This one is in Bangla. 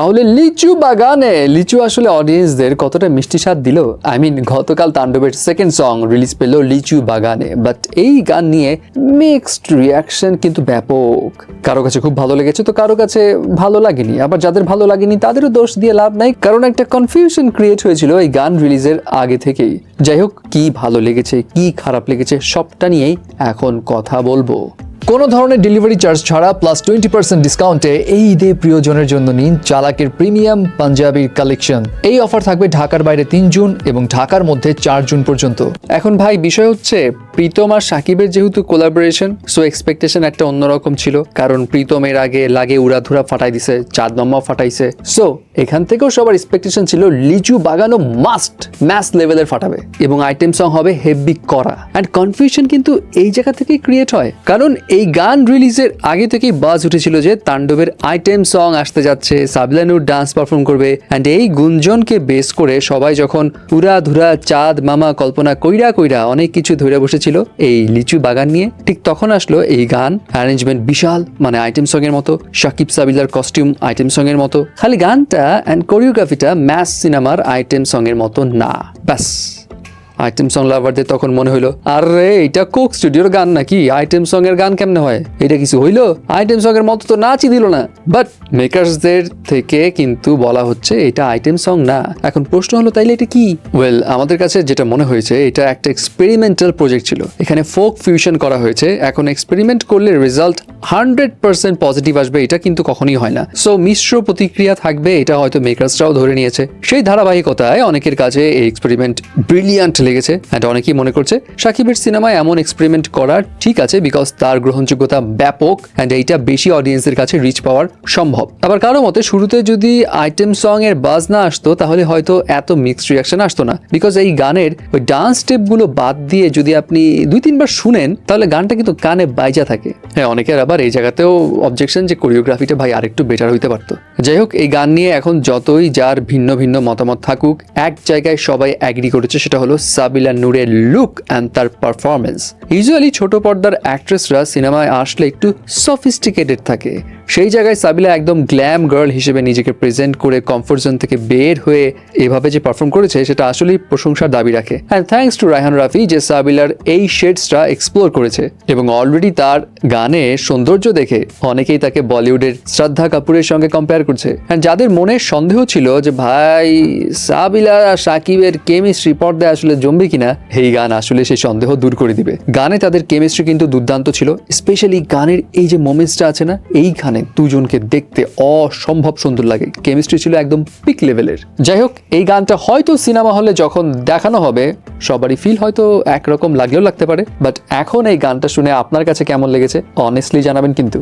তাহলে লিচু বাগানে, লিচু আসলে অডিয়েন্সদের কতটা মিষ্টি স্বাদ দিল? আই মিন গতকাল তাণ্ডবের সেকেন্ড সং রিলিজ পেল লিচু বাগানে বাট এই গান নিয়ে মিক্সড রিয়াকশন কিন্তু ব্যাপক। কারও কাছে খুব ভালো লেগেছে তো কারও কাছে ভালো লাগেনি। আবার যাদের ভালো লাগেনি, তাদেরও দোষ দিয়ে লাভ নাই। কারণ একটা কনফিউশন ক্রিয়েট হয়েছিল এই গান রিলিজের আগে থেকেই। যাই হোক, কি ভালো লেগেছে, কি খারাপ লেগেছে, সবটা নিয়েই এখন কথা বলব। কোনো ধরনের ডেলিভারি চার্জ ছাড়া প্লাস টোয়েন্টি পার্সেন্ট ডিসকাউন্টে এই ঈদে প্রিয়জনের জন্য নিন চালাকের প্রিমিয়াম পাঞ্জাবির কালেকশন এই অফার থাকবে ঢাকার বাইরে তিন জুন এবং ঢাকার মধ্যে চার জুন পর্যন্ত। এখন ভাই, বিষয় হচ্ছে, প্রীতম আর সাকিবের যেহেতু কোলাবোরেশন সো এক্সপেকটেশন একটা অন্যরকম ছিল। কারণ প্রীতম এর আগে লাগে উড়াধুরা ফাটাই দিছে চাঁদ মাম্মা ফাটাইছে। সো এখান থেকেও সবার এক্সপেকটেশন ছিল, লিচু বাগানো মাস্ট ম্যাস লেভেলের ফাটাবে। এবং আইটেম সং হবে হেভি করা। অ্যান্ড কনফিউশন কিন্তু এই জায়গা থেকেই ক্রিয়েট হয়। কারণ এই গান রিলিজের আগে থেকেই বাজ উঠেছিল যে তাণ্ডবের আইটেম সং আসতে যাচ্ছে। সাবিলানুর ডান্স পারফর্ম করবে অ্যান্ড এই গুঞ্জনকে বেস করে সবাই যখন উড়া ধুরা, চাঁদ মামা, কল্পনা কইরা কইরা অনেক কিছু ধরে বসেছিল এই লিচু বাগান নিয়ে, ঠিক তখন আসলো এই গান। অ্যারেঞ্জমেন্ট বিশাল মানে আইটেম সং এর মতো শাকিব সাবিলার কস্টিউম আইটেম সং এর মতো। খালি গানটা অ্যান্ড কোরিওগ্রাফিটা ম্যাস সিনেমার আইটেম সং এর মতো না। ব্যাস। আইটেম সং লাভারদের তখন মনে হইল, আরে, এটা কোক স্টুডিওর গান নাকি? আইটেম সং এর গান কেমনে হয়? এটা কিছু হইল? আইটেম সং এর মতো তো নাচই দিল না। বাট মেকার্সদের থেকে কিন্তু বলা হচ্ছে এটা আইটেম সং না। এখন প্রশ্ন হলো, তাইলে এটা কি? ওয়েল আমাদের কাছে যেটা মনে হয়েছে, এটা একটা এক্সপেরিমেন্টাল প্রজেক্ট ছিল। এখানে ফোক ফিউশন করা হয়েছে। এখন এক্সপেরিমেন্ট করলে রেজাল্ট হান্ড্রেড পার্সেন্ট পজিটিভ আসবে, এটা কিন্তু কখনই হয় না। সো মিশ্র প্রতিক্রিয়া থাকবে, এটা হয়তো মেকার্সরাও ধরে নিয়েছে। সেই ধারাবাহিকতায় অনেকের কাছে এই এক্সপেরিমেন্ট ব্রিলিয়ান্ট লেগেছে। অ্যান্ড অনেকেই মনে করছে, সাকিবের সিনেমায় এমন এক্সপেরিমেন্ট করা ঠিক আছে বিকজ তার গ্রহণযোগ্যতা ব্যাপক অ্যান্ড এইটা বেশি অডিয়েন্সের কাছে রিচ পাওয়ার সম্ভব। আবার কারও মতে, শুরুতে যদি আইটেম সং এর বাজ না আসতো, তাহলে হয়তো এত মিক্সড রিয়াকশন আসতো না। বিকজ এই গানের ওই ডান্স স্টেপগুলো বাদ দিয়ে যদি আপনি দুই, তিনবার শুনেন, তাহলে গানটা কিন্তু কানে বাইজা থাকে। হ্যাঁ অনেকের আবার এই জায়গাতেও অবজেকশন যে কোরিওগ্রাফিটা ভাই আরেকটু বেটার হইতে পারতো। যাই হোক, এই গান নিয়ে এখন যতই যার ভিন্ন ভিন্ন মতামত থাকুক, এক জায়গায় সবাই অ্যাগ্রি করেছে, সেটা হলো সাবিলা নূরের লুক অ্যান্ড তার পারফরমেন্স ইউজুয়ালি ছোট পর্দার অ্যাক্ট্রেসরা সিনেমায় আসলে একটু সফিস্টিকেটেড থাকে। সেই জায়গায় সাবিলা একদম গ্ল্যাম গার্ল হিসেবে নিজেকে প্রেজেন্ট করে কমফোর্ট জোন থেকে বের হয়ে এভাবে যে পারফর্ম করেছে, সেটা আসলেই প্রশংসার দাবি রাখে। And thanks to Raihan Rafi যে সাবিলার এই শেডসটা এক্সপ্লোর করেছে। এবং অলরেডি তার গানে সৌন্দর্য দেখে অনেকেই তাকে বলিউডের শ্রদ্ধা কাপুরের সঙ্গে কম্পেয়ার করছে। অ্যান্ড যাদের মনে সন্দেহ ছিল যে, ভাই, সাবিলা আর সাকিবের কেমিস্ট্রি পর্দায় আসলে জমবে কিনা? এই গান আসলে সেই সন্দেহ দূর করে দিবে। গানে তাদের কেমিস্ট্রি কিন্তু দুর্দান্ত ছিল। স্পেশালি গানের এই যে মোমেন্টসটা আছে না এইখানে দুজনকে দেখতে অসম্ভব সুন্দর লাগে। কেমিস্ট্রি ছিল একদম পিক লেভেলের যাই হোক, এই গানটা হয়তো সিনেমা হলে যখন দেখানো হবে, সবারই ফিল হয়তো একরকম লাগলেও লাগতে পারে। বাট এখন এই গানটা শুনে আপনার কাছে কেমন লেগেছে? অনেস্টলি জানাবেন কিন্তু।